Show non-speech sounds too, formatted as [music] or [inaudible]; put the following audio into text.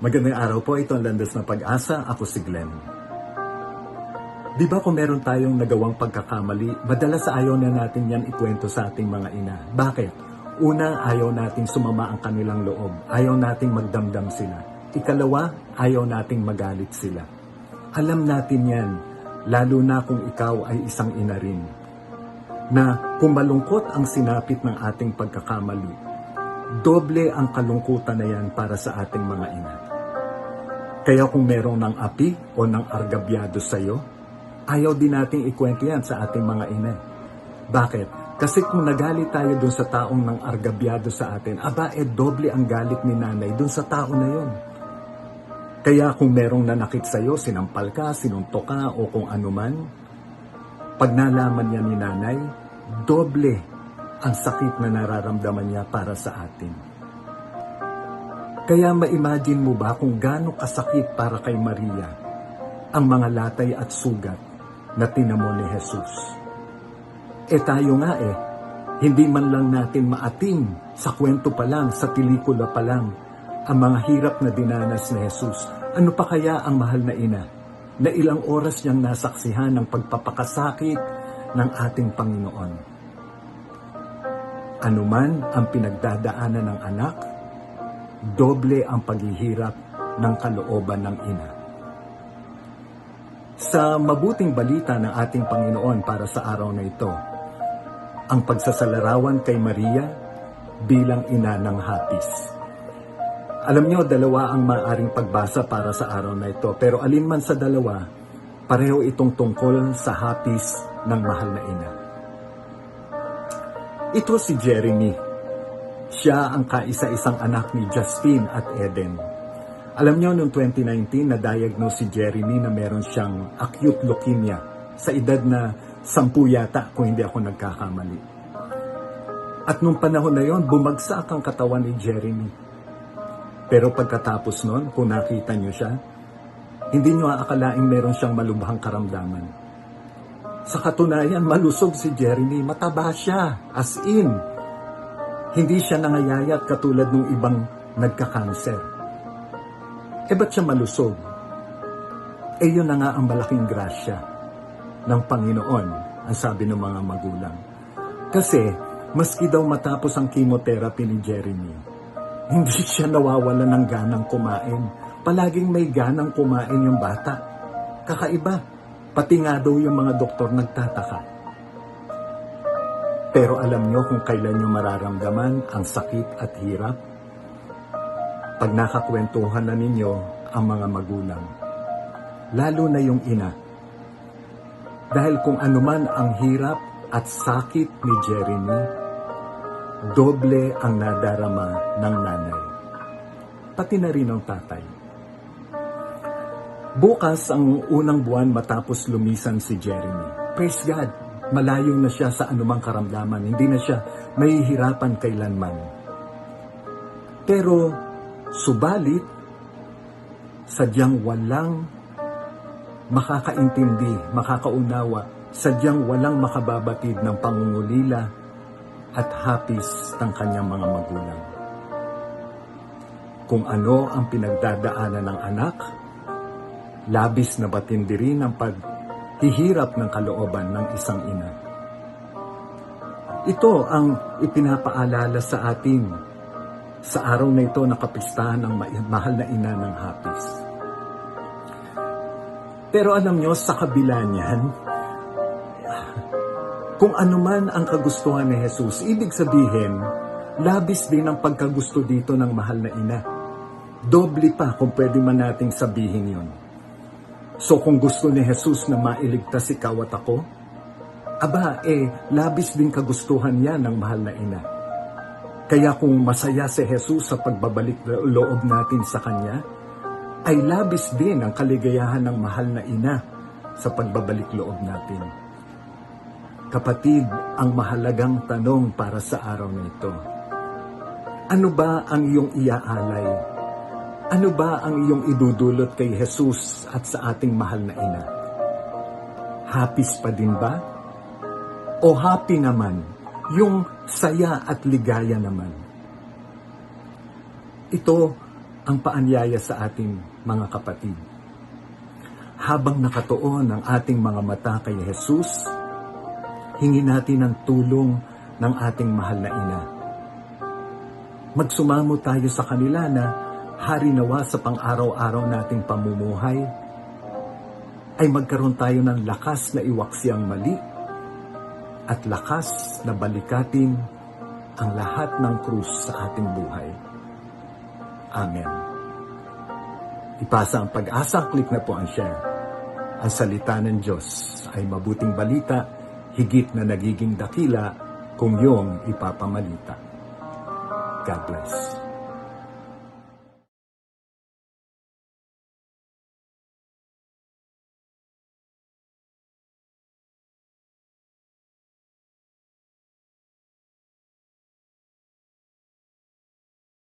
Magandang araw po, ito ang Landas ng Pag-asa, ako si Glenn. Di ba kung meron tayong nagawang pagkakamali, madalas ayaw na natin yan ikwento sa ating mga ina. Bakit? Una, ayaw nating sumama ang kanilang loob. Ayaw nating magdamdam sila. Ikalawa, ayaw nating magalit sila. Alam natin yan, lalo na kung ikaw ay isang ina rin. Na kung malungkot ang sinapit ng ating pagkakamali, doble ang kalungkutan na yan para sa ating mga ina. Kaya kung merong ng api o ng argabyado sa iyo, ayaw din nating ikwento yan sa ating mga ina. Bakit? Kasi kung nagalit tayo dun sa taong ng argabyado sa atin, aba, eh doble ang galit ni nanay dun sa tao na yon. Kaya kung merong nanakit sa iyo, sinampal ka, sinuntok ka, o kung anuman, pag nalaman niya ni nanay, doble ang sakit na nararamdaman niya para sa atin. Kaya ma-imagine mo ba kung gaano kasakit para kay Maria ang mga latay at sugat na tinamo ni Jesus? E tayo nga eh, hindi man lang natin maatim sa kwento pa lang, sa pelikula pa lang, ang mga hirap na dinanas ni Jesus. Ano pa kaya ang mahal na ina na ilang oras niyang nasaksihan ng pagpapakasakit ng ating Panginoon? Anuman ang pinagdadaanan ng anak, doble ang paghihirap ng kalooban ng ina. Sa mabuting balita ng ating Panginoon para sa araw na ito, ang pagsasalarawan kay Maria bilang ina ng hapis. Alam niyo, dalawa ang maaring pagbasa para sa araw na ito, pero alin man sa dalawa, pareho itong tungkol sa hapis ng mahal na ina. Ito si Jeremy. Siya ang kaisa-isang anak ni Justine at Eden. Alam niyo, noong 2019, na-diagnose si Jeremy na meron siyang acute leukemia sa edad na sampu yata kung hindi ako nagkakamali. At nung panahon na yon, bumagsak ang katawan ni Jeremy. Pero pagkatapos nun, kung nakita niyo siya, hindi niyo aakalaing meron siyang malubhang karamdaman. Sa katunayan, malusog si Jeremy, mataba siya, as in. Hindi siya nangayayat katulad ng ibang nagka-cancer. Eh ba't siya malusog? Eh yun na nga ang malaking grasya ng Panginoon, ang sabi ng mga magulang. Kasi, maski daw matapos ang chemotherapy ni Jeremy, hindi [laughs] siya nawawala ng ganang kumain. Palaging may ganang kumain yung bata. Kakaiba. Pati nga daw yung mga doktor nagtataka. Pero alam nyo kung kailan nyo mararamdaman ang sakit at hirap? Pag nakakwentuhan na ninyo ang mga magulang. Lalo na yung ina. Dahil kung anuman ang hirap at sakit ni Jeremy, doble ang nadarama ng nanay. Pati na rin ang tatay. Bukas ang unang buwan matapos lumisan si Jeremy. Praise God, malayo na siya sa anumang karamdaman. Hindi na siya mahihirapan kailanman. Pero, subalit, sadyang walang makakaintindi, makakaunawa, sadyang walang makababatid ng pangungulila at hapis ng kanyang mga magulang. Kung ano ang pinagdadaanan ng anak, labis na batindi rin ang paghihirap ng kalooban ng isang ina. Ito ang ipinapaalala sa atin sa araw na ito na kapistahan ng ma- mahal na ina ng hapis. Pero alam nyo, sa kabila niyan, kung anuman ang kagustuhan ni Jesus, ibig sabihin, labis din ang pagkagusto dito ng mahal na ina. Doble pa kung pwede man nating sabihin yon. So kung gusto ni Jesus na mailigtas ikaw at ako, aba eh, labis din kagustuhan yan ng mahal na ina. Kaya kung masaya si Jesus sa pagbabalik loob natin sa Kanya, ay labis din ang kaligayahan ng mahal na ina sa pagbabalik loob natin. Kapatid, ang mahalagang tanong para sa araw na ito. Ano ba ang iyong iaalay? Ano ba ang iyong idudulot kay Jesus at sa ating mahal na ina? Hapis pa din ba? O happy naman? Yung saya at ligaya naman? Ito ang paanyaya sa ating mga kapatid. Habang nakatuon ang ating mga mata kay Jesus, hingin natin ang tulong ng ating mahal na ina. Magsumamo tayo sa kanila na hari nawa sa pang-araw-araw nating pamumuhay ay magkaroon tayo ng lakas na iwaksi ang mali at lakas na balikatin ang lahat ng krus sa ating buhay. Amen. Ipasa ang pag-asa, click na po ang share. Ang salita ng Diyos ay mabuting balita, higit na nagiging dakila kung iyong ipapamalita. God bless.